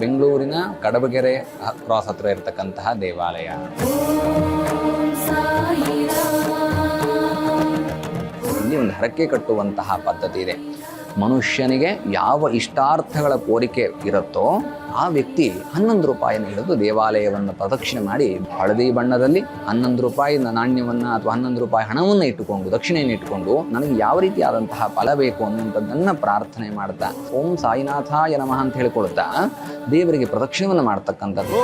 ಬೆಂಗಳೂರಿನ ಕಡಬಗೆರೆ ಕ್ರಾಸ್ ಹತ್ರ ಇರತಕ್ಕಂತಹ ದೇವಾಲಯ. ಇಲ್ಲಿ ಒಂದು ಹರಕೆ ಕಟ್ಟುವಂತಹ ಪದ್ಧತಿ ಇದೆ. ಮನುಷ್ಯನಿಗೆ ಯಾವ ಇಷ್ಟಾರ್ಥಗಳ ಕೋರಿಕೆ ಇರುತ್ತೋ ಆ ವ್ಯಕ್ತಿ ಹನ್ನೊಂದು ರೂಪಾಯಿನ ಹಿಡಿದು ದೇವಾಲಯವನ್ನು ಪ್ರದಕ್ಷಿಣೆ ಮಾಡಿ ಹಳದಿ ಬಣ್ಣದಲ್ಲಿ ಹನ್ನೊಂದು ರೂಪಾಯಿ ನಾಣ್ಯವನ್ನು ಅಥವಾ ಹನ್ನೊಂದು ರೂಪಾಯಿ ಹಣವನ್ನು ಇಟ್ಟುಕೊಂಡು, ದಕ್ಷಿಣೆಯನ್ನು ಇಟ್ಟುಕೊಂಡು ನನಗೆ ಯಾವ ರೀತಿಯಾದಂತಹ ಫಲ ಬೇಕು ಅನ್ನುವಂಥದ್ದನ್ನು ಪ್ರಾರ್ಥನೆ ಮಾಡ್ತಾ, ಓಂ ಸಾಯಿನಾಥಾಯ ನಮಃ ಅಂತ ಹೇಳಿಕೊಳ್ತಾ ದೇವರಿಗೆ ಪ್ರದಕ್ಷಿಣವನ್ನು ಮಾಡ್ತಕ್ಕಂಥದ್ದು.